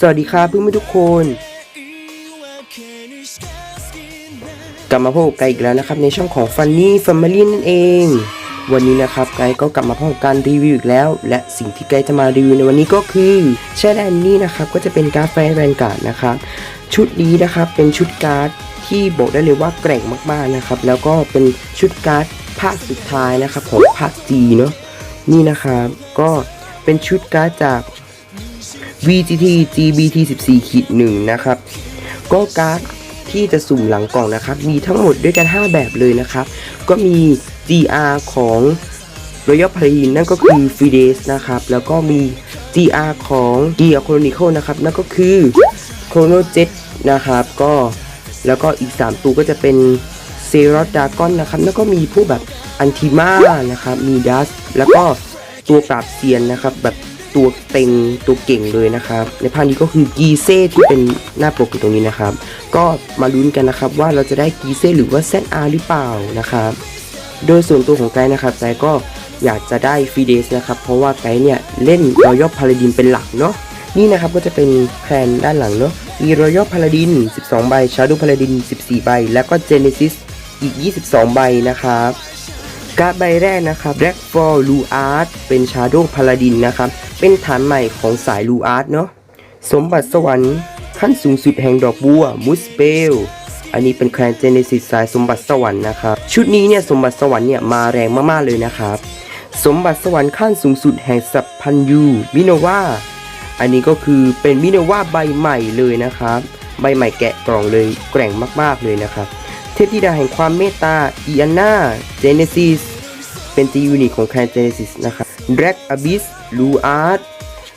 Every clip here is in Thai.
สวัสดีครับเพื่อนๆทุกคน กลับมาพบกับไกอีกแล้วนะครับ ในช่องของ Funny Family นั่นเอง วันนี้นะครับไกก็กลับมาพบกับการรีวิวอีกแล้ว และสิ่งที่ไกจะมารีวิวในวันนี้ก็คือแช่แดนนี่นะครับก็จะเป็นการ์ดแฟร์แวนการ์ดนะครับชุดนี้นะครับเป็นชุดการ์ดที่บอกได้เลยว่าแกร่งมากๆนะครับ แล้วก็เป็นชุดการ์ดภาคสุดท้ายนะครับของภาคจีเนาะนี่นะครับก็เป็นชุดการ์ดจาก VGT GBT 14ขีด1นะครับก็การ์ดที่จะสุ่มหลังกล่องนะครับ มีทั้งหมดด้วยกัน 5 แบบเลยนะครับ ก็มี GR ของ Royal p a l a d i n นั่นก็คือ f i d e s นะครับ แล้วก็มี GR ของ Gear Chronicle นะครับ นั่นก็คือ Chrono Jet นะครับ ก็แล้วก็อีก 3 ตัวก็จะเป็นเซรอ d ดากอนนะครับ แล้วก็มีผู้แบบอันติมานะครับ มีดัสแล้วก็ตัวปราบเซียนนะครับ แบบ ตัวเต็งตัวเก่งเลยนะครับ ในภาคนี้ก็คือกีเซ่ที่เป็นหน้าปกอยู่ตรงนี้นะครับ ก็มาลุ้นกันนะครับว่าเราจะได้กีเซ่หรือว่า ZR หรือเปล่านะครับโดยส่วนตัวของไกด์นะครับไกด์ก็อยากจะได้ฟีเดสนะครับ เพราะว่าไกด์เนี่ยเล่นรอยัลพาราดินเป็นหลักเนาะนี่นะครับก็จะเป็นแพลนด้านหลังเนาะมีรอยัลพาราดิน 12 ใบชาร์ดูพาราดิน 14 ใบ แล้วก็เจเนซิสอีก 22 ใบนะครับ การ์ดใบแรกนะครับ Black for Lu Art เป็น Shadow Paladin นะครับ เป็นฐานใหม่ของสาย Lu Art เนาะสมบัติสวรรค์ขั้นสูงสุดแห่งดอกบัวมุสเปลอันนี้เป็นแคลนเจเนซิสสายสมบัติสวรรค์นะครับ ชุดนี้เนี่ยสมบัติสวรรค์เนี่ยมาแรงมากๆเลยนะครับ สมบัติสวรรค์ขั้นสูงสุดแห่งสัพพันยูมิโนวาอันนี้ก็คือเป็นมิโนวาใบใหม่เลยนะครับ ใบใหม่แกะกล่องเลยแกร่งมากๆเลยนะครับ ทพธิดาแห่งความเมตตาอีอันนาเจเนซิสเป็นจียูนิตของแคลนเจเนซิสนะครับ Drag Abyss ลูอาร์ต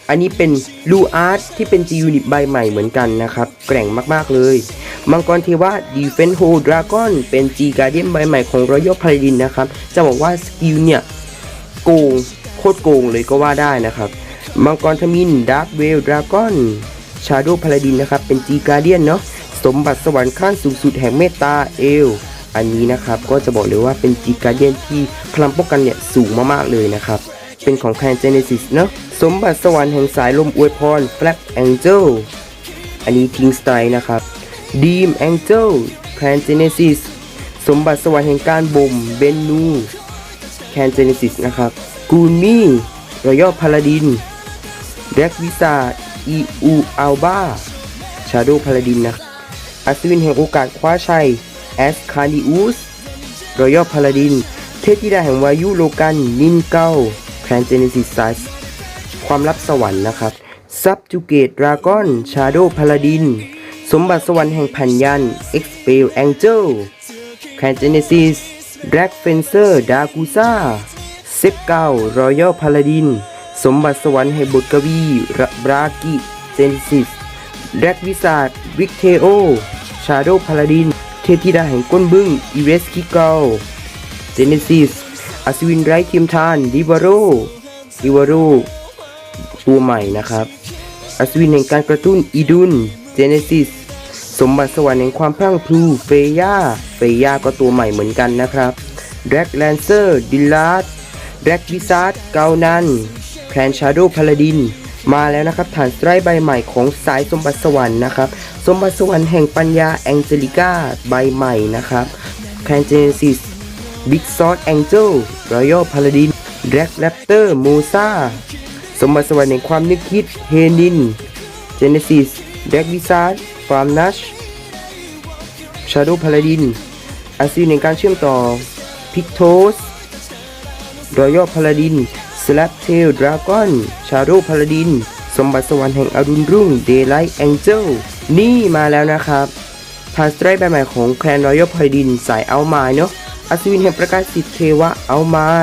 อันนี้เป็นลูอาร์ตที่เป็นจียูนิตใบใหม่เหมือนกันนะครับ แกร่งมาก ๆ เลย มังกรเทวะ Defense Hold Dragon เป็น G Guardian ใบใหม่ของ Royal Paladin นะครับ จะบอกว่าสกิลเนี่ยโกง โคตรโกงเลยก็ว่าได้นะครับ มังกรทมิน Dark Veil Dragon Shadow Paladin นะครับ เป็น G Guardian เนาะ สมบัติสวรรค์ขั้นสูงสุดแห่งเมตตาเอล อันนี้นะครับก็จะบอกเลยว่าเป็น G Guardian ที่พลังป้องกันเนี่ยสูงมากๆเลยนะครับ เป็นของแคนเจเนซิสเนาะสมบัติสวรรค์แห่งสายลมอวยพร Flap Angel อันนี้ทิ้งสไตล์นะครับ Deem Angel แคนเจเนซิสสมบัติสวรรค์แห่งการบ่มเบนนูแคนเจเนซิสนะครับกูมี่รอยัลพาลาดินแร็กวิซาอีอูอัลบาชาโดพาลาดินนะ อัศวินแห่งโอกาสคว้าชัยแอสคาริอุสรอยัลพาลาดิน เทพธิดาแห่งวายุโลกันนินเก้าแคนเจเนซิสไซส์ความลับสวรรค์นะครับซับจูเกตดราก้อนชาโดพาลาดิน สมบัติสวรรค์แห่งพันยันเอ็กซ์เปลแองเจลแคนเจเนซิสแดร็กเฟนเซอร์ดากูซ่าเซฟเก้ารอยัลพาลาดิน สมบัติสวรรค์แห่งบทกวีระบรากิเจนซิส แดร็กวิสาดวิกเทโอ ชาโดพาลาดิน เทพธิดาแห่งก้นบึ้ง อีเวสกิเกลเจเนซิสอัศวินไร้เทียมทานดิวาโรดิวาโรตัวใหม่นะครับ อัศวินแห่งการกระตุ้นอีดุน เจเนซิส สมบัติสวรรค์แห่งความพรั่งพรู เฟย่า เฟย่าก็ตัวใหม่เหมือนกันนะครับแร็กแลนเซอร์ ดิลาร์ดแร็กวิซาร์ดเกานันแคลนชาโดพาลาดิน มาแล้วนะครับฐานสไตรใบใหม่ของสายสมบัติสวรรค์นะครับ สมบัติสวรรค์แห่งปัญญาแองเจลิก้าใบใหม่นะครับแคนเจเนซิสบิ๊กซอสแองเจลรอยัลพาลาดินแร็กแรปเตอร์โมซาสมบัติสวรรค์แห่งความนึกคิดเฮนินเจเนซิสแร็กวิซาร์ฟาร์มนัชชาโดพา l าดินอาซีในการเชื่อมต่อพิกโทสรอยัลพา a าดิน สลับเทลดราก้อน ชาโด w พา l าดิน สมบัติสวรรค์แห่งอรุณรุ่งเดย์ไลท์แองเจิลนี่มาแล้วนะครับพาสไตรใบใหม่ของแคลนรอยัลพา a าดินสายเอาไม้เนาะอัศวินแห่งประกาศสิทธิเทวะเอาไม้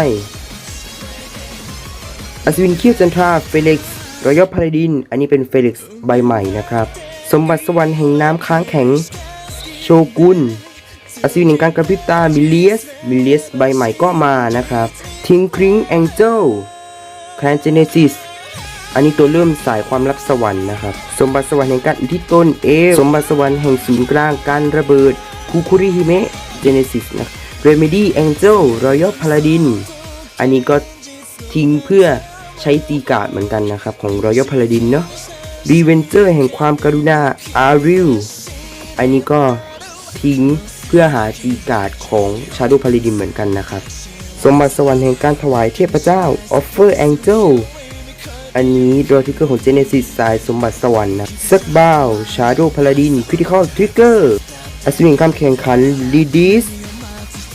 อัศวินเคียวจันทราเฟลิกซ์รอยัลพา a าดิน อันนี้เป็นเฟลิกซ์ใบใหม่นะครับ สมบัติสวรรค์แห่งน้ำค้างแข็ง โชกุนอัศวินแห่งการกระพริบตามิเลียสมิเลียสใบใหม่ก็มานะครับ ทิงคริงแองเจิล แคลนเจเนซิสอันนี้ตัวเริ่มสายความลับสวรรค์นะครับ สมบัติสวรรค์แห่งการอุทิศตนเอลสมบัติสวรรค์แห่งศูนย์กลางการระเบิดคูคุริฮิเมะเจเนซิสนะเรเมดี้แองเจิลรอยัลพาลาดินอันนี้ก็ทิ้งเพื่อใช้ตีการ์ดเหมือนกันนะครับ ของรอยัลพาลาดินเนาะรีเวนเจอร์แห่งความกรุณาอาริลอันนี้ก็ทิ้งเพื่อหาตีการ์ดของชา d ด w พา a ดินเหมือนกันนะครับ สมบัติสวรรค์แห่งการถวายเทพเจ้า Offer Angel อันนี้ดรทิกเกอร์ของ Genesis สายสมบัติสวรรค์นะซักบาวชา d ด w พา a ดิน Critical Trigger อัศวินคำแข่งขัน l e d i s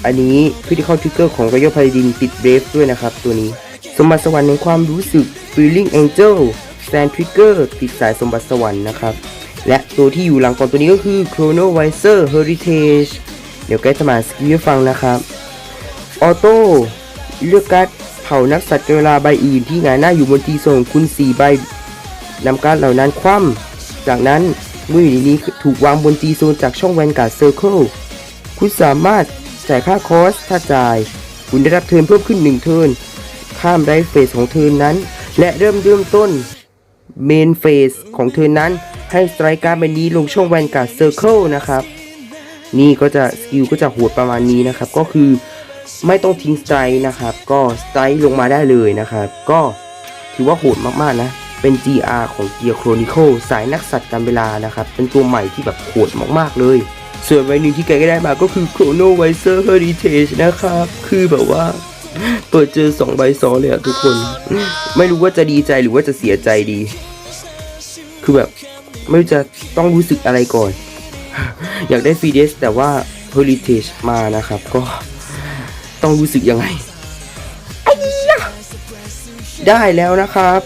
อันนี้ Critical Trigger ของ Royal Paladin ติดเบฟด้วยนะครับ ตัวนี้ สมบัติสวรรค์ในความรู้สึก Feeling Angel Sand Trigger ติดสายสมบัติสวรรค์นะครับและตัวที่อยู่หลังก่องตัวนี้ก็คือ Chrono Visor Heritage เดี๋ยวใกล้จะมาสกิลให้ฟังนะครับ ออโต้เลือกการ์ดเผานักสัตว์เวลาใบอื่นที่หงายหน้าอยู่บนทีโซนของคุณ4ใบนำการเหล่านั้นคว่ำจากนั้นเมื่ออยู่ในนี้ถูกวางบนทีโซนจากช่องแวนการ์ดเซอร์เคิลคุณสามารถจ่ายค่าคอสถ้าจ่าย คุณได้รับเทิร์นเพิ่มขึ้น 1 เทิร์นข้ามได้เฟสของเทิร์นนั้น และเริ่มเริ่มต้นเมนเฟสของเทิร์นนั้น ให้สไตรการ์ดใบนี้ลงช่องแวนการ์ดเซอร์เคิลนะครับ นี่ก็จะสกิลก็จะโหดประมาณนี้นะครับ ก็คือ ไม่ต้องทิ้งสไตร์นะครับ ก็สไตร์ลงมาได้เลยนะครับ ก็ถือว่าโหดมากๆนะ เป็น GR ของ Gear Chronicle สายนักสัตว์การเวลานะครับ เป็นตัวใหม่ที่แบบโหดมากๆเลย ส่วนใบหนึ่งที่แกก็ได้มาก็คือ Chrono Visor Heritage นะครับ คือแบบว่าเปิดเจอ2ใบซ้อนเลยอะทุกคน ไม่รู้ว่าจะดีใจหรือว่าจะเสียใจดี คือแบบไม่รู้จะต้องรู้สึกอะไรก่อน อยากได้ฟรีเดสแต่ว่า Heritage มานะครับก็ ต้องรู้สึกยังไงไอ้ยะได้แล้วนะครับ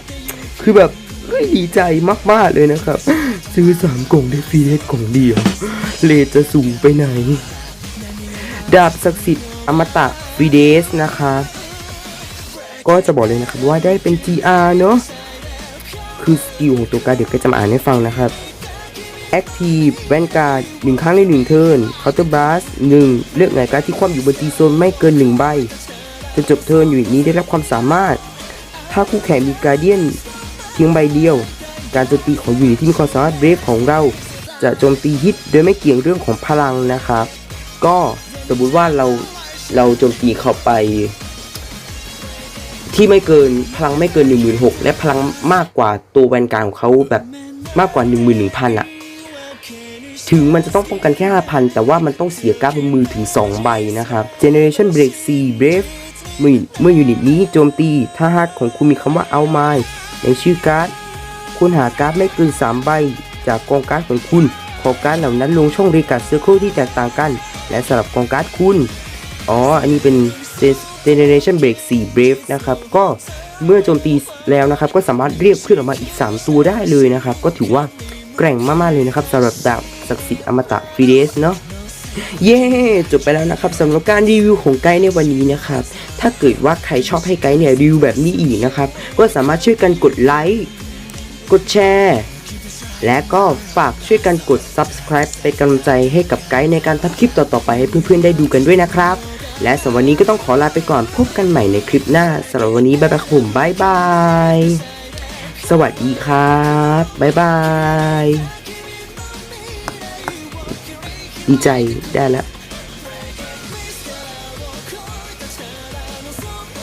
คือแบบเฮ้ยดีใจมาก ๆ เลยนะครับ ซื้อสามกล่องได้ฟรีเดสกล่องเดียว เลทจะสูงไปไหน ดาบศักดิ์สิทธิ์อมตะฟรีเดสนะครับก็จะบอกเลยนะครับว่าได้เป็น GR เนอะคือสกิลของตัวการดเดี๋ยวก็จะมาอ่านให้ฟังนะครับ Active Vanguard หนึ่งครั้งในหนึ่งเทิร์น Counter Blast หนึ่งเลือกหงายการดที่คว่ำอยู่บนตีโซนไม่เกินหนึ่งใบจนจบเทิร์นอยู่อีกนี้ได้รับความสามารถ ถ้าคู่แข่งมีการเดียนเพียงใบเดียว การโจมตีของยูนิตที่มีความสามารถเบรฟของเรา จะโจมตีฮิตโดยไม่เกี่ยงเรื่องของพลังนะครับ ก็สมมติว่าเราเราโจมตีเข้าไป ที่ไม่เกินพลังไม่เกิน 1 6 0 0และพลังมากกว่าตัวแวนการของเขาแบบมากกว่า 1 1 0 0 0อะ ถึงมันจะต้องป้องกันแค่ 5,000 แต่ว่ามันต้องเสียการ์ดบนมือถึง 2 ใบนะครับ Generation Break 4 Brave เมื่อเมื่อยูนิตนี้โจมตีถ้าฮาร์ดของคุณมีคำว่าเอาไม้ในชื่อการ์ดคุณหาการ์ดไม่เกิน3ใบ จากกองการ์ดของคุณ ขอการ์ดเหล่านั้นลงช่องเรกาเซอร์เคิลที่แตกต่างกัน และสลับกองการ์ดคุณ อ๋อ อันนี้เป็น Generation Break 4 Brave นะครับ ก็เมื่อโจมตีแล้วนะครับ ก็สามารถเรียกขึ้นออกมาอีก 3 ตัวได้เลยนะครับ ก็ถือว่า แกร่งมากๆเลยนะครับสำหรับดาบศักดิ์สิทธิ์อมตะฟิเดสเนาะเย้จบไปแล้วนะครับสำหรับการรีวิวของไกด์ในวันนี้นะครับ ถ้าเกิดว่าใครชอบให้ไกด์เนี่ยรีวิวแบบนี้อีกนะครับ ก็สามารถช่วยกันกดไลค์กดแชร์และก็ฝากช่วยกันกด subscribe เป็นกำลังใจให้กับไกด์ในการทำคลิปต่อๆไปให้เพื่อนๆได้ดูกันด้วยนะครับ และสำหรับวันนี้ก็ต้องขอลาไปก่อนพบกันใหม่ในคลิปหน้าสำหรับวันนี้บ๊ายบายครับผมบ๊ายบาย สวัสดีครับ บ๊ายบาย ดีใจได้แล้ว